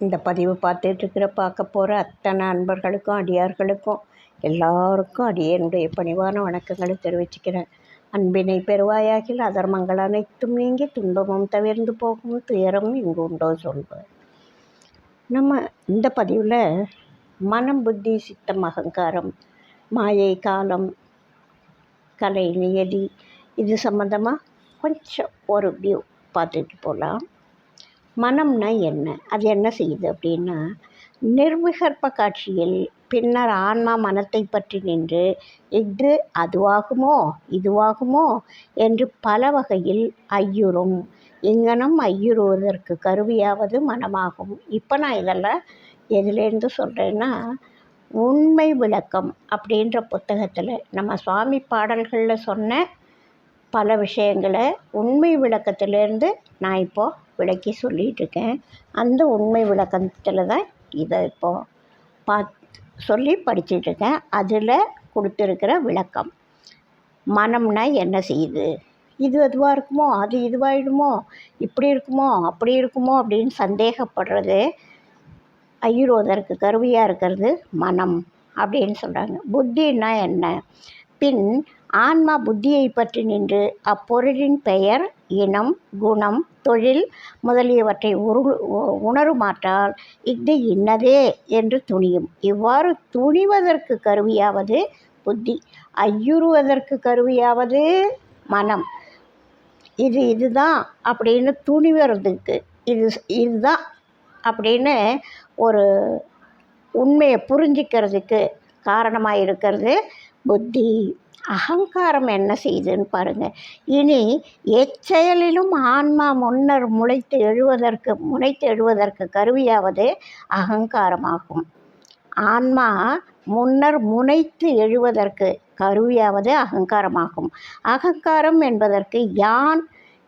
இந்த பதிவு பார்த்துட்ருக்கிற பார்க்க போகிற அத்தனை அன்பர்களுக்கும் அடியார்களுக்கும் எல்லாருக்கும் அடியனுடைய பணிவான வணக்கங்களை தெரிவிச்சுக்கிறேன். அன்பினை பெறுவாயாகில் அதர்மங்கள் அனைத்தும் நீங்கி துன்பமும் தவிர்ந்து போகும் துயரமும் இங்கு உண்டோ சொல்வார். நம்ம இந்த பதிவில் மனம் புத்தி சித்தம் அகங்காரம் மாயை காலம் கலை நியதி இது சம்மந்தமாக கொஞ்சம் ஒரு வியூ பார்த்துட்டு போகலாம் மனம்னா என்ன? அது என்ன செய்யுது அப்படின்னா நிர்விகற்ப காட்சியில் பின்னர் ஆன்மா மனத்தை பற்றி நின்று இது அதுவாகுமோ? இதுவாகுமோ? என்று பல வகையில் ஐயுறும். இங்கனம் ஐயுறுவதற்கு கருவியாவது மனமாகும். இப்போ நான் இதெல்லாம் எதுலேருந்து சொல்கிறேன்னா உண்மை விளக்கம் அப்படின்ற புத்தகத்தில் நம்ம சுவாமி பாடல்களில் சொன்ன பல விஷயங்களை உண்மை விளக்கத்திலேருந்து நான் இப்போது விளக்கி சொல்லிகிட்ருக்கேன் அந்த உண்மை விளக்கத்தில் தான் இதை இப்போது பாத் சொல்லி படிச்சிட்ருக்கேன் அதில் கொடுத்துருக்கிற விளக்கம். மனம்னா என்ன செய்யுது? இது அதுவாக இருக்குமோ? அது இதுவாகிடுமோ இப்படி இருக்குமோ? அப்படி இருக்குமோ? அப்படின்னு சந்தேகப்படுறது ஐயுரோதற்கு கருவியாக இருக்கிறது மனம் அப்படின்னு சொல்கிறாங்க புத்தின்னா என்ன? பின் ஆன்மா புத்தியை பற்றி நின்று அப்பொருளின் பெயர் இனம் குணம் தொழில் முதலியவற்றை உரு உணருமாற்றால் இஃது இன்னதே என்று துணியும். இவ்வாறு துணிவதற்கு கருவியாவது புத்தி ஐயுறுவதற்கு கருவியாவது மனம். இது இதுதான் அப்படின்னு துணிவதுக்கு இது இதுதான் அப்படின்னு ஒரு உண்மையை புரிஞ்சிக்கிறதுக்கு காரணமாக இருக்கிறது புத்தி. அகங்காரம் என்ன செய்யுதுன்னு பாருங்கள் இனி எச்செயலிலும் ஆன்மா முன்னர் முளைத்து எழுவதற்கு முளைத்து எழுவதற்கு கருவியாவது அகங்காரமாகும். ஆன்மா முன்னர் முனைத்து எழுவதற்கு கருவியாவது அகங்காரமாகும். அகங்காரம் என்பதற்கு யான்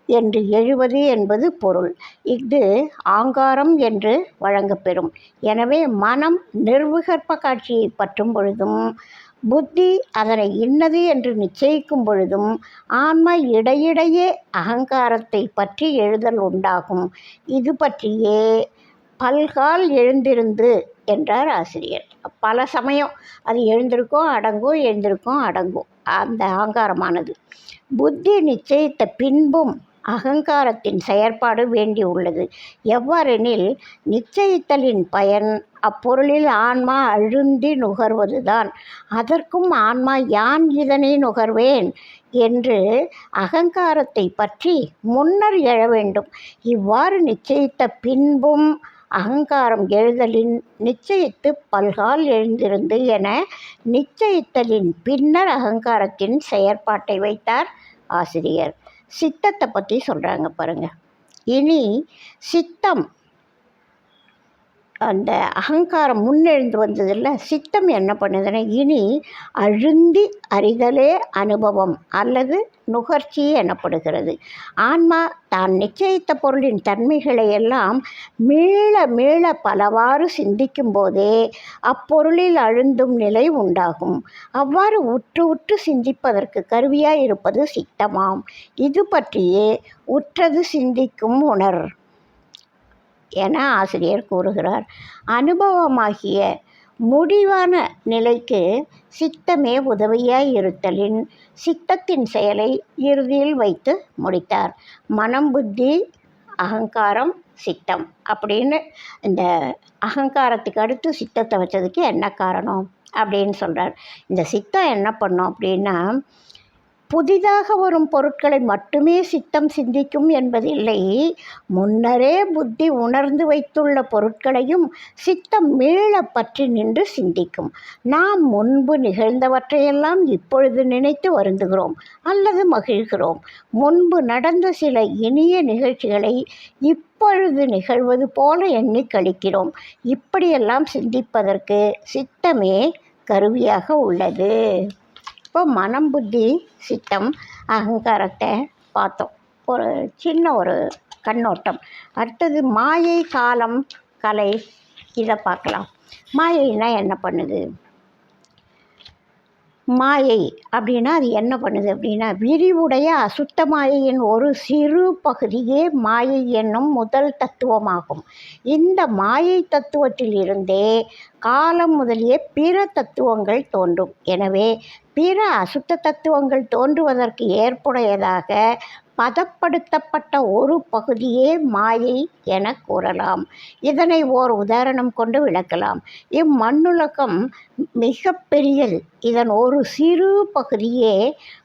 என்று எழுவது என்பது பொருள். இது ஆங்காரம் என்று வழங்கப்பெறும். எனவே மனம் நிர்விகற்ப காட்சியை பற்றும் பொழுதும் புத்தி அதனை இன்னது என்று நிச்சயிக்கும் பொழுதும் ஆன்மா இடையிடையே அகங்காரத்தை பற்றி எழுதல் உண்டாகும். இது பற்றியே பல்கால் எழுந்திருந்து என்றார் ஆசிரியர். பல சமயம் அது எழுந்திருக்கும் அடங்கும் எழுந்திருக்கும் அடங்கும் அந்த அகங்காரமானது. புத்தி நிச்சயித்த பின்பும் அகங்காரத்தின் செயற்பாடு வேண்டியுள்ளது. எவ்வாறெனில் நிச்சயித்தலின் பயன் அப்பொருளில் ஆன்மா அழுந்தி நுகர்வதுதான். அதற்கும் ஆன்மா யான் இதனை நுகர்வேன்? என்று அகங்காரத்தை பற்றி முன்னர் எழ வேண்டும். இவ்வாறு நிச்சயித்த பின்பும் அகங்காரம் எழுதலின் நிச்சயித்து பல்கால் எழுந்திருந்து என நிச்சயித்தலின் பின்னர் அகங்காரத்தின் செயற்பாட்டை வைத்தார் ஆசிரியர். சித்தத்தை பற்றி சொல்கிறாங்க பாருங்கள் இனி சித்தம் அந்த அகங்காரம் முன்னெழுந்து வந்ததில்ல சித்தம் என்ன பண்ணுதுன்னா இனி அழுந்தி அறிதலே அனுபவம் அல்லது நுகர்ச்சி எனப்படுகிறது. ஆன்மா தான் நிச்சயித்த பொருளின் தன்மைகளை எல்லாம் மீள மீள பலவாறு சிந்திக்கும் போதே அப்பொருளில் அழுந்தும் நிலை உண்டாகும். அவ்வாறு உற்று உற்று சிந்திப்பதற்கு கருவியாய் இருப்பது சித்தமாம். இது பற்றியே உற்றது சிந்திக்கும் உணர். என ஆசிரியர் கூறுகிறார். அனுபவமாகிய முடிவான நிலைக்கு சித்தமே உதவியாய் இருத்தலின் சித்தத்தின் செயலை இறுதியில் வைத்து முடித்தார். மனம் புத்தி அகங்காரம் சித்தம் அப்படின்னு இந்த அகங்காரத்துக்கு அடுத்து சித்தத்தை வச்சதுக்கு என்ன காரணம் அப்படின்னு சொல்கிறார் இந்த சித்தம் என்ன பண்ணும் அப்படின்னா புதிதாக வரும் பொருட்களை மட்டுமே சித்தம் சிந்திக்கும் என்பதில்லை. முன்னரே புத்தி உணர்ந்து வைத்துள்ள பொருட்களையும் சித்தம் மீள பற்றி நின்று சிந்திக்கும். நாம் முன்பு நிகழ்ந்தவற்றையெல்லாம் இப்பொழுது நினைத்து வருந்துகிறோம் அல்லது மகிழ்கிறோம். முன்பு நடந்த சில இனிய நிகழ்ச்சிகளை இப்பொழுது நிகழ்வது போல எண்ணி கழிக்கிறோம். இப்படியெல்லாம் சிந்திப்பதற்கு சித்தமே கருவியாக உள்ளது. இப்போ மனம் புத்தி சித்தம் அகங்காரத்தை பார்த்தோம். ஒரு சின்ன ஒரு கண்ணோட்டம். அடுத்தது மாயை காலம் கலை இதை பார்க்கலாம். மாயைனா என்ன பண்ணுது? மாயை அப்படின்னா அது என்ன பண்ணுது அப்படின்னா விரிவுடைய அசுத்த மாயையின் ஒரு சிறு பகுதியே மாயை என்னும் முதல் தத்துவமாகும். இந்த மாயை தத்துவத்திலிருந்தே காலம் முதலிய பிற தத்துவங்கள் தோன்றும். எனவே பிற அசுத்த தத்துவங்கள் தோன்றுவதற்கு ஏற்புடையதாக பதப்படுத்தப்பட்ட ஒரு பகுதியே மாயை என கூறலாம். இதனை ஓர் உதாரணம் கொண்டு விளக்கலாம். இம்மண்ணுலகம் மிக பெரியது. இதன் ஒரு சிறு பகுதியே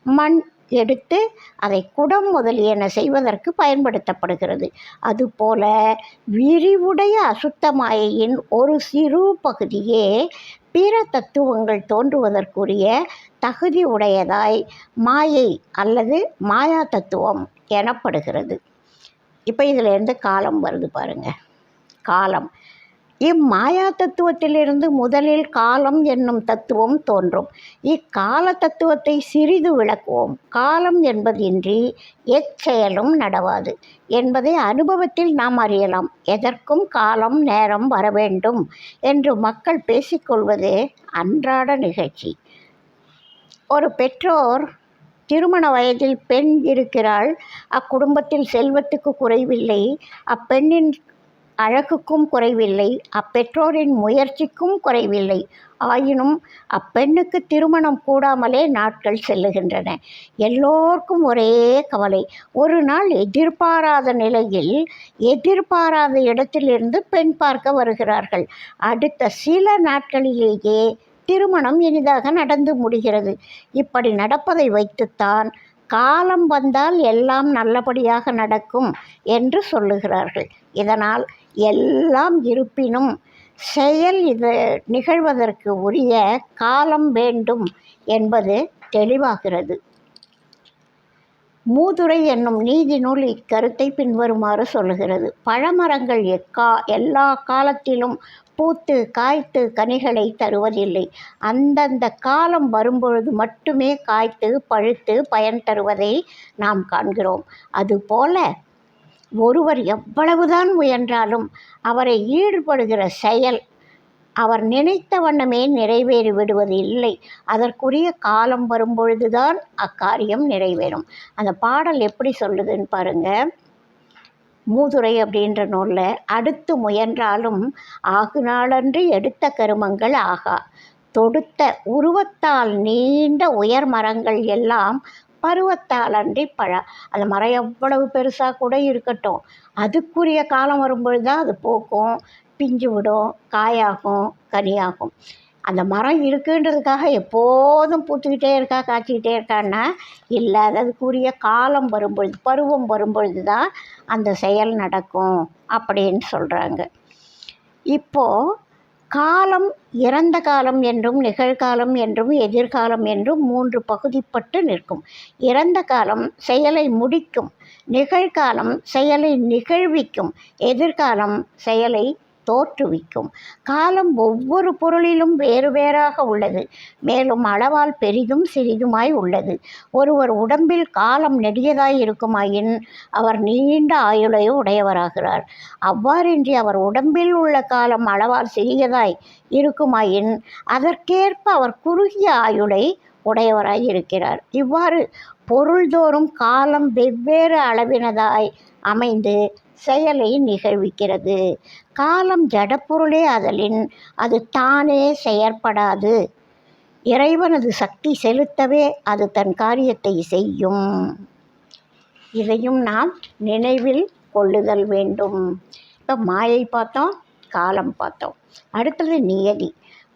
மண் எடுத்து அதை குடம் முதலியன செய்வதற்கு பயன்படுத்தப்படுகிறது. அதுபோல விரிவுடைய அசுத்த மாயையின் ஒரு சிறு பகுதியே பிற தத்துவங்கள் தோன்றுவதற்குரிய தகுதி உடையதாய் மாயை அல்லது மாயா தத்துவம் எனப்படுகிறது. இப்போ இதிலேருந்து காலம் வருது பாருங்க. காலம். இம்மாயா தத்துவத்திலிருந்து முதலில் காலம் என்னும் தத்துவம் தோன்றும். இக்கால தத்துவத்தை சிறிது விளக்குவோம். காலம் என்பதின்றி எச்செயலும் நடவாது. என்பதை அனுபவத்தில் நாம் அறியலாம். எதற்கும் காலம் நேரம் வர வேண்டும் என்று மக்கள் பேசிக்கொள்வது அன்றாட நிகழ்ச்சி. ஒரு பெற்றோர் திருமண வயதில் பெண் இருக்கிறாள். அக்குடும்பத்தில் செல்வத்துக்கு குறைவில்லை. அப்பெண்ணின் அழகுக்கும் குறைவில்லை அப்பெற்றோரின் முயற்சிக்கும் குறைவில்லை. ஆயினும் அப்பெண்ணுக்கு திருமணம் கூடாமலே நாட்கள் செல்லுகின்றன. எல்லோருக்கும் ஒரே கவலை. ஒரு நாள் எதிர்பாராத நிலையில் எதிர்பாராத இடத்திலிருந்து பெண் பார்க்க வருகிறார்கள். அடுத்த சில நாட்களிலேயே திருமணம் இனிதாக நடந்து முடிகிறது. இப்படி நடப்பதை வைத்துத்தான் காலம் வந்தால் எல்லாம் நல்லபடியாக நடக்கும் என்று சொல்லுகிறார்கள். இதனால் எல்லாம் இருப்பினும் செயல் இது நிகழ்வதற்கு உரிய காலம் வேண்டும் என்பது தெளிவாகிறது. மூதுரை என்னும் நீதி நூல் இக்கருத்தை பின்வருமாறு சொல்லுகிறது. பழமரங்கள் எக்கா எல்லா காலத்திலும் பூத்து காய்த்து கனிகளை தருவதில்லை. அந்தந்த காலம் வரும்பொழுது மட்டுமே காய்த்து பழுத்து பயன் தருவதை நாம் காண்கிறோம். அதுபோல ஒருவர் எவ்வளவுதான் முயன்றாலும் அவரை ஈடுபடுகிற செயல் அவர் நினைத்த வண்ணமே நிறைவேறி விடுவது இல்லை. அதற்குரிய காலம் வரும்பொழுதுதான் அக்காரியம் நிறைவேறும். அந்த பாடல் எப்படி சொல்லுதுன்னு பாருங்க. மூதுரை அப்படின்ற நூலில் அடுத்து முயன்றாலும் ஆகு நாளன்று எடுத்த கருமங்கள் ஆகா. தொடுத்த உருவத்தால் நீண்ட உயர் மரங்கள் எல்லாம் பருவத்தால் அன்றி பழ. அந்த மரம் எவ்வளவு பெருசாக கூட இருக்கட்டும். அதுக்குரிய காலம் வரும்பொழுது தான் அது பூக்கும் பிஞ்சு விடும் காயாகும் கனியாகும். அந்த மரம் இருக்குன்றதுக்காக எப்போதும் பூத்துக்கிட்டே இருக்கா காய்ச்சிக்கிட்டே இருக்கான்னா இல்லை அதுக்குரிய காலம் வரும்பொழுது பருவம் வரும்பொழுது தான் அந்த செயல் நடக்கும் அப்படின்னு சொல்கிறாங்க இப்போது காலம் இறந்த காலம் என்றும் நிகழ்காலம் என்றும் எதிர்காலம் என்றும் மூன்று பகுதிப்பட்டு நிற்கும். இறந்த காலம் செயலை முடிக்கும் நிகழ்காலம் செயலை நிகழ்விக்கும் எதிர்காலம் செயலை தோற்றுவிக்கும். காலம் ஒவ்வொரு பொருளிலும் வேறு வேறாக உள்ளது. மேலும் அளவால் பெரிதும் சிறிதுமாய் உள்ளது. ஒருவர் உடம்பில் காலம் நெடியதாய் இருக்குமாயின் அவர் நீண்ட ஆயுளை உடையவராகிறார். அவ்வாறின்றி அவர் உடம்பில் உள்ள காலம் அளவால் சிறியதாய் இருக்குமாயின் அதற்கேற்ப அவர் குறுகிய ஆயுளை உடையவராய் இருக்கிறார். இவ்வாறு பொருள்தோறும் காலம் வெவ்வேறு அளவினதாய் அமைந்து செயலை நிகழ்விக்கிறது. காலம் ஜடப்பொருளே அதலின் அது தானே செயற்படாது. இறைவனது சக்தி செலுத்தவே அது தன் காரியத்தை செய்யும். இதையும் நாம் நினைவில் கொள்ளுதல் வேண்டும். இப்போ மாயை பார்த்தோம் காலம் பார்த்தோம். அடுத்தது நியதி.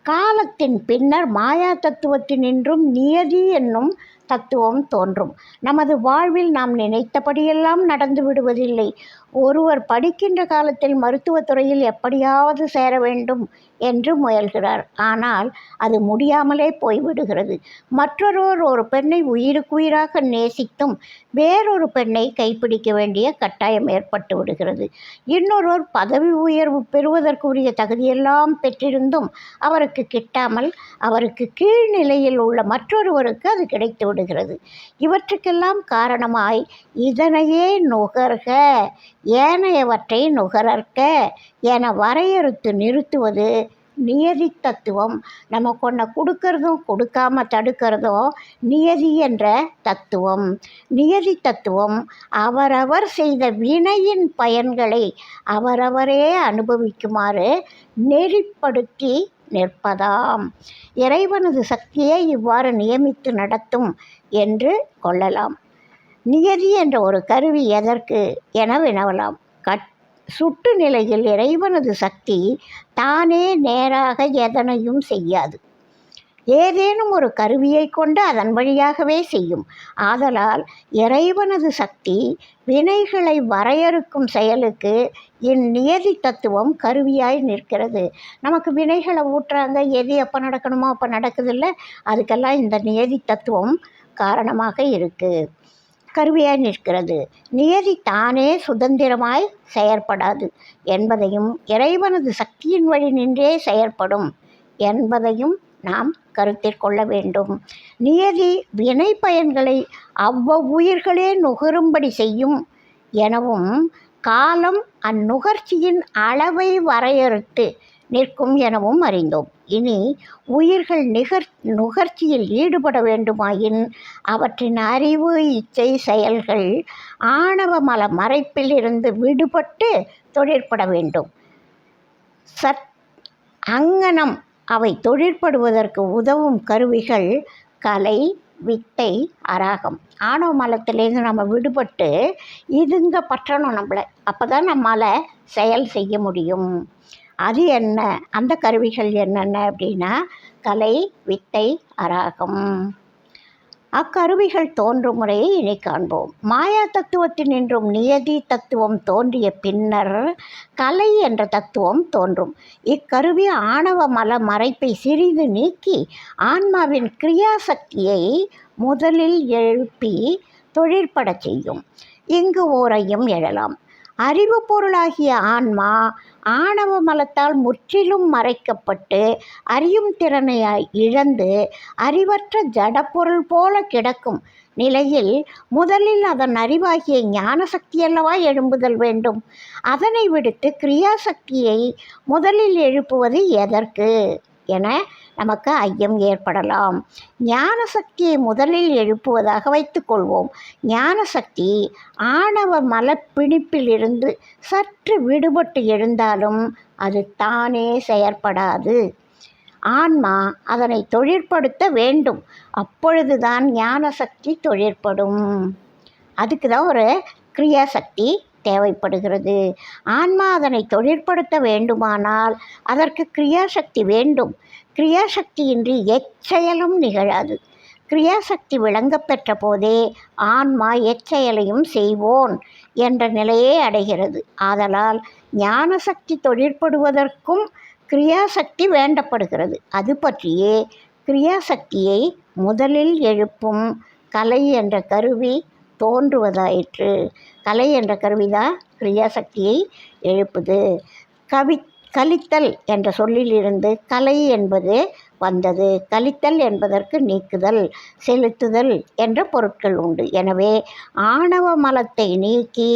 காலத்தின் பின்னர் மாயா தத்துவத்தினின்றும் நியதி என்னும் தத்துவம் தோன்றும். நமது வாழ்வில் நாம் நினைத்தபடியெல்லாம் நடந்து விடுவதில்லை. ஒருவர் படிக்கின்ற காலத்தில் மருத்துவத் துறையில் எப்படியாவது சேர வேண்டும். என்று முயல்கிறார். ஆனால் அது முடியாமலே போய்விடுகிறது. மற்றொருவர் ஒரு பெண்ணை உயிருக்குயிராக நேசித்தும் வேறொரு பெண்ணை கைப்பிடிக்க வேண்டிய கட்டாயம் ஏற்பட்டு விடுகிறது. இன்னொருவர் பதவி உயர்வு பெறுவதற்குரிய தகுதியெல்லாம் பெற்றிருந்தும் அவருக்கு கிட்டாமல் அவருக்கு கீழ்நிலையில் உள்ள மற்றொருவருக்கு அது கிடைத்து விடுகிறது. இவற்றுக்கெல்லாம் காரணமாய் இதனையே நுகர்க ஏனையவற்றை நுகரற்க என வரையறுத்து நிறுத்துவது நியதி தத்துவம் நமக்கு ஒன்றை கொடுக்கறதும் கொடுக்காம தடுக்கிறதும் நியதி என்ற தத்துவம். நியதி தத்துவம் அவரவர் செய்த வினையின் பயன்களை அவரவரே அனுபவிக்குமாறு நெறிப்படுத்தி நிற்பதாம். இறைவனது சக்தியை இவ்வாறு நியமித்து நடத்தும் என்று கொள்ளலாம். நியதி என்ற ஒரு கருவி எதற்கு என வினவலாம். கட் சுட்டு நிலையில் இறைவனது சக்தி தானே நேராக எதனையும் செய்யாது. ஏதேனும் ஒரு கருவியை கொண்டு அதன் வழியாகவே செய்யும். ஆதலால் இறைவனது சக்தி வினைகளை வரையறுக்கும் செயலுக்கு இந்நியதி தத்துவம் கருவியாய் நிற்கிறது. நமக்கு வினைகளை ஊட்டுறாங்க எது எப்போ நடக்கணுமோ அப்போ நடக்குதில்ல அதுக்கெல்லாம் இந்த நியதி தத்துவம் காரணமாக இருக்குது கருவியாய் நிற்கிறது. நியதி தானே சுதந்திரமாய் செயற்படாது என்பதையும் இறைவனது சக்தியின் வழி நின்றே செயற்படும் என்பதையும் நாம் கருத்தில் கொள்ள வேண்டும். நியதி வினை பயன்களை அவ்வவுயிர்களே நுகரும்படி செய்யும் எனவும் காலம் அந்நுகர்ச்சியின் அளவை வரையறுத்து நிற்கும் எனவும் அறிந்தோம். இனி உயிர்கள் நிகர் நுகர்ச்சியில் ஈடுபட வேண்டுமாயின் அவற்றின் அறிவு இச்சை செயல்கள் ஆணவ மல மறைப்பில் இருந்து விடுபட்டு தொழிற்பட வேண்டும். சத் அங்கனம் அவை தொழிற்படுவதற்கு உதவும் கருவிகள் கலை வித்தை அராகம். ஆணவ மலத்திலேருந்து நம்ம விடுபட்டு இதுங்க பற்றணும் நம்மளை. அப்போ தான் நம்மளால் செயல் செய்ய முடியும். அது என்ன? அந்த கருவிகள் என்னென்ன அப்படின்னா கலை வித்தை அராகம். அக்கருவிகள் தோன்றும் முறையை இனி காண்போம். மாயா தத்துவத்தில் நின்றும் நியதி தத்துவம் தோன்றிய பின்னர் கலை என்ற தத்துவம் தோன்றும். இக்கருவி ஆணவ மல மறைப்பை சிறிது நீக்கி ஆன்மாவின் கிரியாசக்தியை முதலில் எழுப்பி தொழிற்படச் செய்யும். இங்கு ஓரையும் எழலாம். அறிவு பொருளாகிய ஆன்மா ஆணவ மலத்தால் முற்றிலும் மறைக்கப்பட்டு அறியும் திறனை இழந்து அறிவற்ற ஜடப்பொருள் போல கிடக்கும் நிலையில் முதலில் அதன் அறிவாகிய ஞான சக்தி அல்லவா எழும்புதல் வேண்டும்? அதனை விடுத்து கிரியாசக்தியை முதலில் எழுப்புவது எதற்கு? என நமக்கு ஐயம் ஏற்படலாம். ஞான சக்தியை முதலில் எழுப்புவதாக வைத்துக்கொள்வோம். ஞான சக்தி ஆணவ மலப்பிணிப்பிலிருந்து சற்று விடுபட்டு எழுந்தாலும் அது தானே செயற்படாது. ஆன்மா அதனை தொழிற்படுத்த வேண்டும். அப்பொழுதுதான் ஞான சக்தி தொழிற்படும். அதுக்கு தான் ஒரு கிரியாசக்தி தேவைப்படுகிறது. ஆன்மா அதனை தொழிற்படுத்த வேண்டுமானால் அதற்கு கிரியாசக்தி வேண்டும். கிரியாசக்தியின்றி எச்செயலும் நிகழாது. கிரியாசக்தி விளங்கப்பெற்ற போதே ஆன்மா எச்செயலையும் செய்வோன் என்ற நிலையே அடைகிறது. ஆதலால் ஞானசக்தி தொழிற்படுவதற்கும் கிரியாசக்தி வேண்டப்படுகிறது. அது பற்றியே கிரியாசக்தியை முதலில் எழுப்பும் கலை என்ற கருவி தோன்றுவதாயிற்று கலை என்ற கருவிதான் கிரியாசக்தியை எழுப்புது. கவி கழித்தல் என்ற சொல்லிலிருந்து கலை என்பது வந்தது. கழித்தல் என்பதற்கு நீக்குதல் செலுத்துதல் என்ற பொருட்கள் உண்டு. எனவே ஆணவ மலத்தை நீக்கி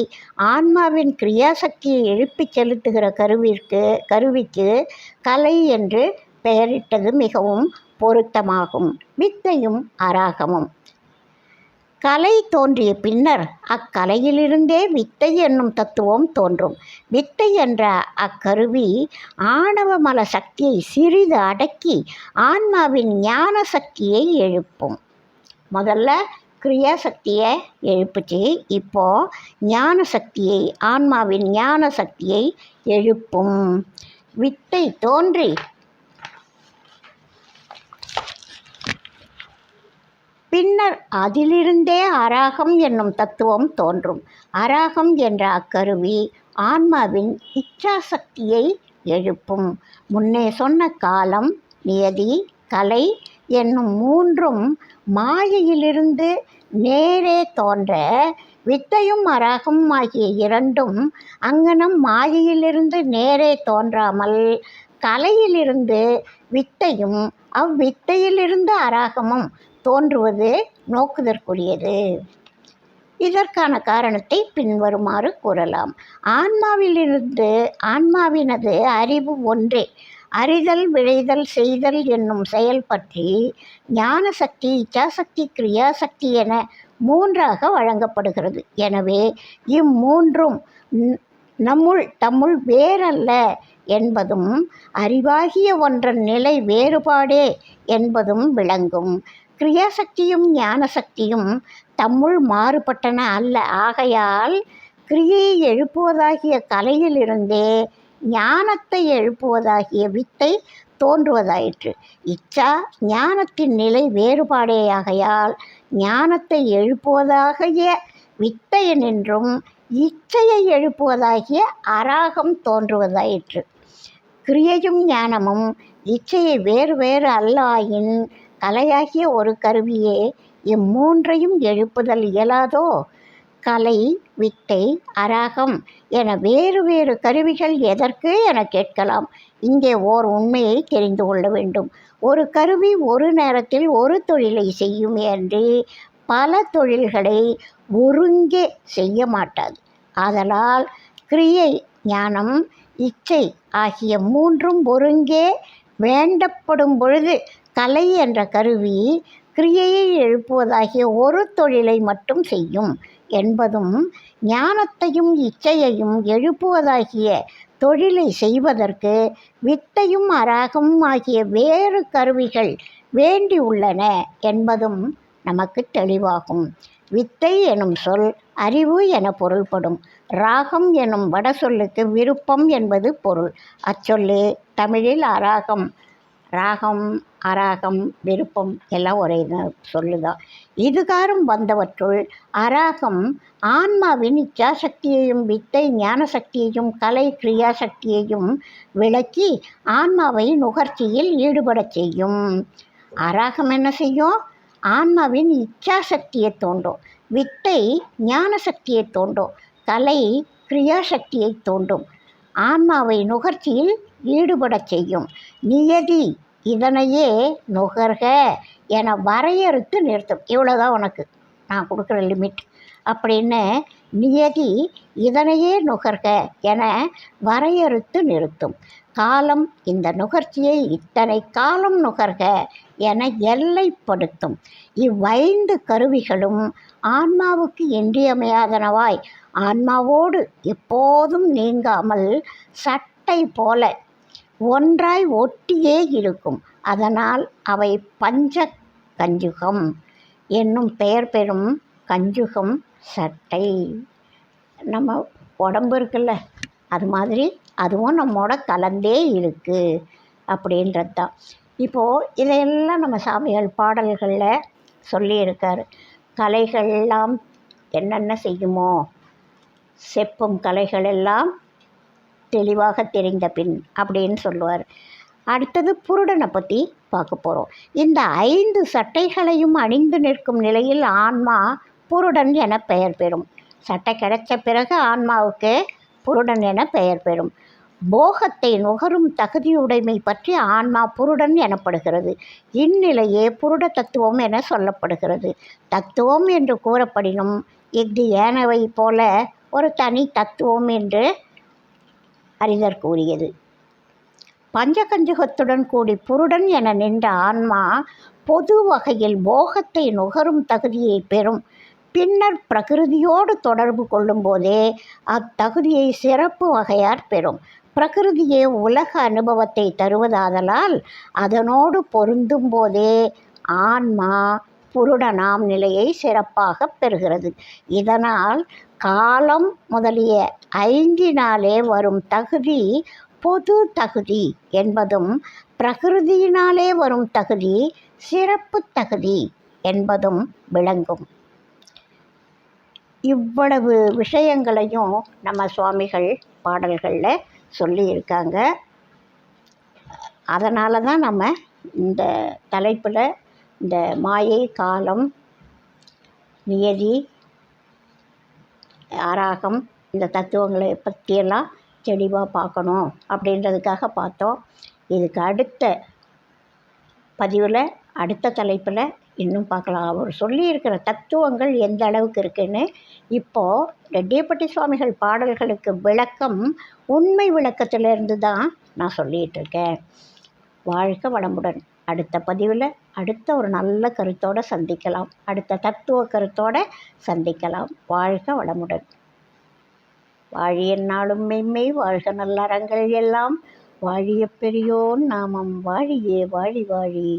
ஆன்மாவின் கிரியாசக்தியை எழுப்பிச் செலுத்துகிற கருவிற்கு கருவிக்கு கலை என்று பெயரிட்டது மிகவும் பொருத்தமாகும். வித்தையும் அராகமும். கலை தோன்றிய பின்னர் அக்கலையிலிருந்தே வித்தை என்னும் தத்துவம் தோன்றும். வித்தை என்ற அக்கருவி ஆணவ மல சக்தியை சிறிது அடக்கி ஆன்மாவின் ஞான சக்தியை எழுப்பும். முதல்ல கிரியா சக்தியை எழுப்புச்சு. இப்போ ஞான சக்தியை ஆன்மாவின் ஞான சக்தியை எழுப்பும். வித்தை தோன்றி பின்னர் அதிலிருந்தே அராகம் என்னும் தத்துவம் தோன்றும். அராகம் என்ற அக்கருவி ஆன்மாவின் இச்சாசக்தியை எழுப்பும். முன்னே சொன்ன காலம் நியதி கலை என்னும் மூன்றும் மாயையிலிருந்து நேரே தோன்ற வித்தையும் அராகம் ஆகிய இரண்டும் அங்கனம் மாயையிலிருந்து நேரே தோன்றாமல் கலையிலிருந்து வித்தையும் அவ்வித்தையிலிருந்து அராகமும் தோன்றுவது நோக்குதற்குரியது. இதற்கான காரணத்தை பின்வருமாறு கூறலாம். ஆன்மாவிலிருந்து ஆன்மாவினது அறிவு ஒன்றே. அறிதல் விழைதல் செய்தல் என்னும் செயல் பற்றி ஞான சக்தி இச்சாசக்தி கிரியாசக்தி என மூன்றாக வழங்கப்படுகிறது. எனவே இம்மூன்றும் நம்முள் தம்முள் வேறல்ல என்பதும் அறிவாகிய ஒன்றன் நிலை வேறுபாடே என்பதும் விளங்கும். கிரியாசக்தியும் ஞானசக்தியும் தம்முள் மாறுபட்டன அல்ல. ஆகையால் கிரியையை எழுப்புவதாகிய கலையிலிருந்தே ஞானத்தை எழுப்புவதாகிய வித்தை தோன்றுவதாயிற்று. இச்சா ஞானத்தின் நிலை வேறுபாடேயாகையால் ஞானத்தை எழுப்புவதாகிய வித்தையனின்றும் இச்சையை எழுப்புவதாகிய அராகம் தோன்றுவதாயிற்று. கிரியையும் ஞானமும் இச்சையை வேறு வேறு அல்லாயின் கலையாகிய ஒரு கருவியே இம்மூன்றையும் எழுப்புதல் இயலாதோ? கலை வித்தை அராகம் என வேறு வேறு கருவிகள் எதற்கு என கேட்கலாம். இங்கே ஓர் உண்மையை தெரிந்து கொள்ள வேண்டும். ஒரு கருவி ஒரு நேரத்தில் ஒரு தொழிலை செய்யும் என்று பல தொழில்களை ஒருங்கே செய்ய மாட்டாது. ஆதலால் கிரியை ஞானம் இச்சை ஆகிய மூன்றும் ஒருங்கே வேண்டப்படும் பொழுது கலை என்ற கருவி கிரியையை எழுப்புவதாகிய ஒரு தொழிலை மட்டும் செய்யும். என்பதும் ஞானத்தையும் இச்சையையும் எழுப்புவதாகிய தொழிலை செய்வதற்கு வித்தையும் அராகமும் ஆகிய வேறு கருவிகள் வேண்டி உள்ளன என்பதும் நமக்கு தெளிவாகும். வித்தை எனும் சொல் அறிவு என பொருள்படும். ராகம் எனும் வட சொல்லுக்கு விருப்பம் என்பது பொருள். அச்சொல்லே தமிழில் அராகம். ராகம் அராகம் விருப்பம் எல்லாம் ஒரே சொல்லுதான் இதுகாரும் வந்தவற்றுள் அராகம் ஆன்மாவின் இச்சாசக்தியையும் வித்தை ஞான சக்தியையும் கலை கிரியாசக்தியையும் விளக்கி ஆன்மாவை நுகர்ச்சியில் ஈடுபடச் செய்யும். அராகம் என்ன செய்யும்? ஆன்மாவின் இச்சாசக்தியை தோண்டும். வித்தை ஞான சக்தியை தோண்டும். கலை கிரியாசக்தியை தோண்டும். ஆன்மாவை நுகர்ச்சியில் ஈடுபடச் செய்யும். நியதி இதனையே நுகர்க என வரையறுத்து நிறுத்தும். இவ்வளோதான் உனக்கு. நான் கொடுக்குற லிமிட். அப்படின்னு நியதி இதனையே நுகர்க என வரையறுத்து நிறுத்தும். காலம் இந்த நுகர்ச்சியை இத்தனை காலம் நுகர்க என எல்லைப்படுத்தும். இவ்வைந்து கருவிகளும் ஆன்மாவுக்கு இன்றியமையாதனவாய். ஆன்மாவோடு எப்போதும் நீங்காமல் சட்டை போல ஒன்றாய் ஒட்டியே இருக்கும். அதனால் அவை பஞ்ச கஞ்சுகம் என்னும் பெயர் பெறும் கஞ்சுகம் சட்டை. நம்ம உடம்பு இருக்குல்ல அது மாதிரி அதுவும் நம்மோட கலந்தே இருக்குது அப்படின்றது தான் இப்போது இதையெல்லாம் நம்ம சாமிகள் பாடல்களில் சொல்லியிருக்காரு. கலைகள்லாம் என்னென்ன செய்யுமோ செப்பும் கலைகள் எல்லாம் தெளிவாக தெரிந்த பின் அப்படின்னு சொல்லுவார். அடுத்தது புருடனை பற்றி பார்க்க போகிறோம் இந்த ஐந்து சட்டைகளையும் அணிந்து நிற்கும் நிலையில் ஆன்மா புருடன் என பெயர் பெறும். சட்டை கிடைச்ச பிறகு ஆன்மாவுக்கு புருடன் என பெயர் பெறும். போகத்தை நுகரும் தகுதியுடைமை பற்றி ஆன்மா புருடன் எனப்படுகிறது. இந்நிலையே புருட தத்துவம் என சொல்லப்படுகிறது. தத்துவம் என்று கூறப்படினும் இஃது ஏனவை போல ஒரு தனி தத்துவம் என்று அறிஞர் கூறியது. பஞ்சகஞ்சுகத்துடன் கூடி புருடன் என நின்ற ஆன்மா பொது வகையில் போகத்தை நுகரும் தகுதியை பெறும். பின்னர் பிரகிருதியோடு தொடர்பு கொள்ளும்போதே அத்தகுதியை சிறப்பு வகையார் பெறும். பிரகிருதியே உலக அனுபவத்தை தருவதாதலால் அதனோடு பொருந்தும் போதே ஆன்மா புருடனாம் நிலையை சிறப்பாக பெறுகிறது. இதனால் காலம் முதலிய ஐந்தினாலே வரும் தகுதி பொது தகுதி என்பதும் பிரகிருதியினாலே வரும் தகுதி சிறப்பு தகுதி என்பதும் விளங்கும். இவ்வளவு விஷயங்களையும் நம்ம சுவாமிகள் பாடல்களில் சொல்லியிருக்காங்க. அதனால தான் நம்ம இந்த தலைப்பில் இந்த மாயை காலம் நியதி ஆராகம் இந்த தத்துவங்களை பற்றியெல்லாம் தெளிவாக பார்க்கணும் அப்படின்றதுக்காக பார்த்தோம். இதுக்கு அடுத்த பதிவில் அடுத்த தலைப்பில் இன்னும் பார்க்கலாம். அவர் சொல்லியிருக்கிற தத்துவங்கள் எந்த அளவுக்கு இருக்குன்னு இப்போது ரெட்டியப்பட்டி சுவாமிகள் பாடல்களுக்கு விளக்கம் உண்மை விளக்கத்திலிருந்து தான் நான் சொல்லிகிட்டு இருக்கேன். வாழ்க வளமுடன். அடுத்த பதிவில் அடுத்த ஒரு நல்ல கருத்தோடு சந்திக்கலாம். அடுத்த தத்துவ கருத்தோடு சந்திக்கலாம். வாழ்க வளமுடன். வாழிய நாளும் மெய்மை வாழ்க நல்லறங்கள் எல்லாம். வாழிய பெரியோன் நாமம் வாழியே வாழி வாழி.